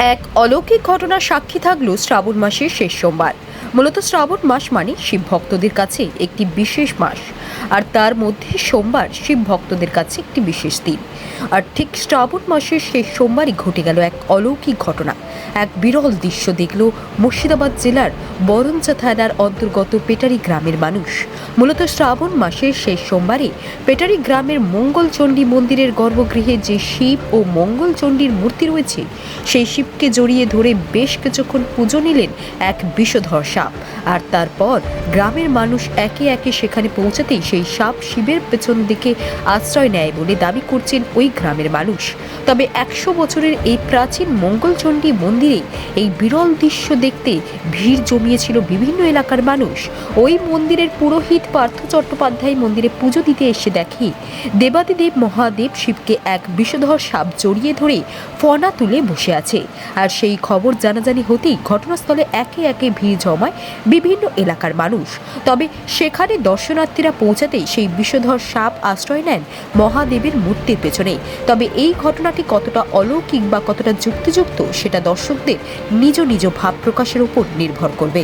এক অলৌকিক ঘটনার সাক্ষী থাকল শ্রাবণ মাসের শেষ সোমবার। মূলত শ্রাবণ মাস মানে শিব ভক্তদের কাছে একটি বিশেষ মাস। আর তার মধ্যে সোমবার শিব ভক্তদের কাছে একটি বিশেষ দিন। আর ঠিক শ্রাবণ মাসের শেষ সোমবারই ঘটে গেল এক অলৌকিক ঘটনা। এক বিরল দৃশ্য দেখল মুর্শিদাবাদ জেলার বরঞ্চা থানার অন্তর্গত পেটারি গ্রামের মানুষ। মূলত শ্রাবণ মাসের শেষ সোমবারে পেটারি গ্রামের মঙ্গলচণ্ডী মন্দিরের গর্ভগৃহে যে শিব ও মঙ্গলচণ্ডীর মূর্তি রয়েছে, সেই শিবকে জড়িয়ে ধরে বেশ কিছুক্ষণ পুজো নিলেন এক বিষধর সাপ। আর তারপর গ্রামের মানুষ একে একে সেখানে পৌঁছাতেই সেই সাপ শিবের পেছন দিকে আশ্রয় নেয় বলে দাবি করছেন ওই গ্রামের মানুষ। তবে একশো বছরের এই প্রাচীন মঙ্গলচণ্ডী মন্দিরে এই বিরল দৃশ্য দেখতে ভিড় জমিয়েছিল বিভিন্ন এলাকার মানুষ। ওই মন্দিরের পুরোহিত পার্থ চট্টোপাধ্যায় মন্দিরে পুজো দিতে এসে দেখে, দেবাদিদেব মহাদেব শিবকে এক বিষধর সাপ জড়িয়ে ধরে ফনা তুলে বসে আছে। আর সেই খবর জানাজানি হতেই ঘটনাস্থলে একে একে ভিড় জমায় বিভিন্ন এলাকার মানুষ। তবে সেখানে দর্শনার্থীরা পৌঁছাতেই সেই বিষধর সাপ আশ্রয় নেন মহাদেবের মূর্তির পেছনে। তবে এই ঘটনাটি কতটা অলৌকিক বা কতটা যুক্তিযুক্ত, সেটা দর্শকদের নিজ নিজ ভাব প্রকাশের উপর নির্ভর করবে।